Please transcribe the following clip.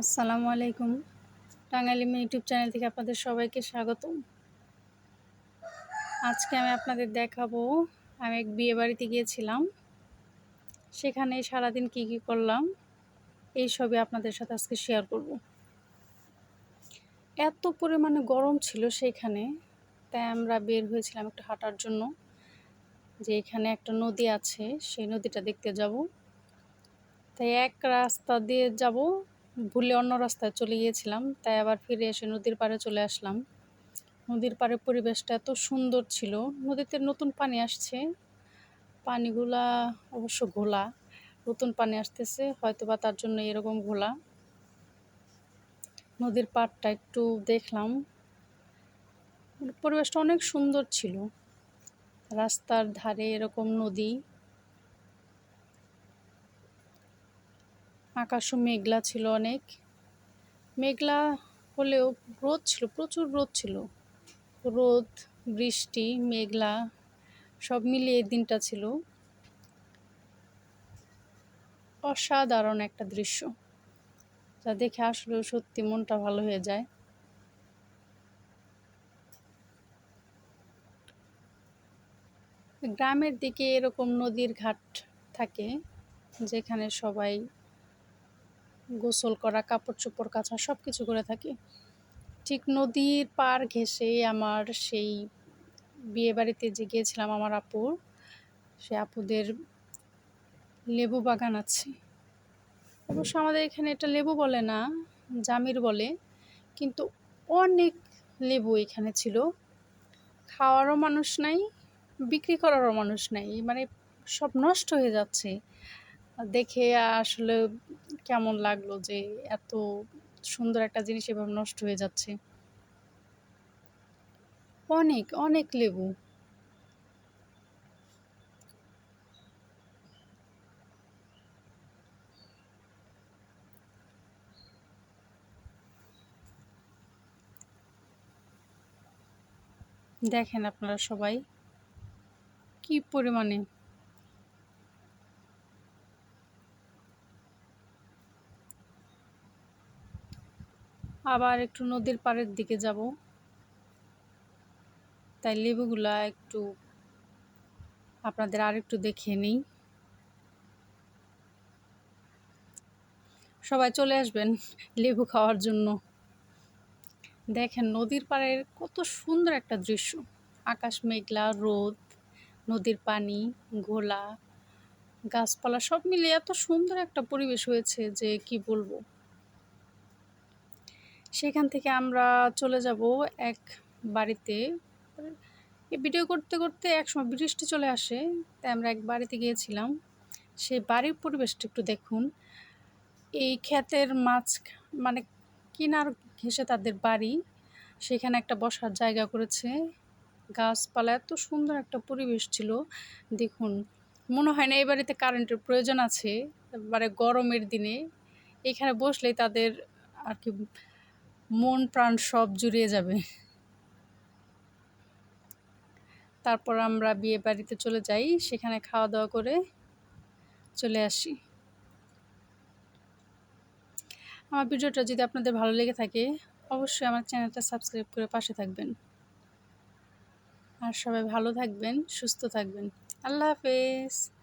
আসসালামু আলাইকুম। টাঙ্গাইলি মে YouTube channel থেকে আপনাদের সবাইকে স্বাগত আজকে আমি আপনাদের দেখাবো, আমি এক বিয়ে বাড়িতে গিয়েছিলাম। সেখানে সারাদিন কি কি করলাম, এই সবই আপনাদের সাথে আজকে শেয়ার করব। এত পরিমাণে গরম ছিল সেখানে, তাই আমরা বের হয়েছিলাম একটু হাঁটার জন্য। যে এখানে একটা নদী আছে, সেই নদীটা দেখতে যাব। তাই এক রাস্তা দিয়ে যাব ভুলে অন্য রাস্তায় চলে গিয়েছিলাম, তাই আবার ফিরে এসে নদীর পাড়ে চলে আসলাম। নদীর পাড়ে পরিবেশটা এত সুন্দর ছিল, নদীতে নতুন পানি আসছে। পানিগুলা অবশ্য ঘোলা, নতুন পানি আসতেছে হয়তো বা তার জন্য এরকম ঘোলা। নদীর পাড়টা একটু দেখলাম। পরিবেশটা অনেক সুন্দর ছিল। রাস্তার ধারে এরকম নদী। আকাশও মেঘলা ছিল অনেক। মেঘলা হলেও রোদ ছিল, প্রচুর রোদ ছিল। রোদ, বৃষ্টি, মেঘলা, সব মিলিয়ে দিনটা ছিল অসাধারণ একটা দৃশ্য, যা দেখে আসলেও সত্যি মনটা ভালো হয়ে যায়। গ্রামের দিকে এরকম নদীর ঘাট থাকে, যেখানে সবাই গোসল করা কাপড় চোপড় কাচা সব কিছু করে থাকি। ঠিক নদীর পার ঘেসে আমার সেই বিয়ে বাড়িতে যে গিয়েছিলাম আমার আপুর, সে আপুদের লেবু বাগান আছে। অবশ্য আমাদের এখানে এটা লেবু বলে না, জামির বলে, কিন্তু অনেক লেবু এখানে ছিল। খাওয়ারও মানুষ নাই, বিক্রি করারও মানুষ নাই মানে সব নষ্ট হয়ে যাচ্ছে। দেখে আসলে কেমন লাগল যে এত সুন্দর একটা জিনিস এভাবে নষ্ট হয়ে যাচ্ছে? অনেক অনেক লেবু। দেখেন আপনারা সবাই, কি পরিমাণে আবার একটু নদীর পাড়ের দিকে যাব। তাই লেবুগুলা একটু আপনাদের আর একটু দেখে নিই। সবাই চলে আসবেন লেবু খাওয়ার জন্য। দেখেন নদীর পাড়ের কত সুন্দর একটা দৃশ্য। আকাশ মেঘলা, রোদ, নদীর পানি, ঘোলা, গাছপালা সব মিলিয়ে এত সুন্দর একটা পরিবেশ হয়েছে যে কি বলব। সেখান থেকে আমরা চলে যাব এক বাড়িতে। ভিডিও করতে করতে একসময় বৃষ্টি চলে আসে, তাই আমরা এক বাড়িতে গিয়েছিলাম। সেই বাড়ির পরিবেশটা একটু দেখুন। এই ক্ষেতের মাছ মানে কিনার ঘেসে তাদের বাড়ি। সেখানে একটা বসার জায়গা করেছে। গাছপালা এত সুন্দর একটা পরিবেশ ছিল। দেখুন, মনে হয় না এই বাড়িতে কারেন্টের প্রয়োজন আছে। মানে গরমের দিনে এখানে বসলেই তাদের আর কি মন প্রাণ সব জুড়িয়ে যাবে। তারপর আমরা বিয়ে বাড়িতে চলে যাই, সেখানে খাওয়া দাওয়া করে চলে আসি। আমার ভিডিওটা যদি আপনাদের ভালো লেগে থাকে, অবশ্যই আমার চ্যানেলটা সাবস্ক্রাইব করে পাশে থাকবেন। আর সবাই ভালো থাকবেন, সুস্থ থাকবেন। আল্লাহ হাফেজ।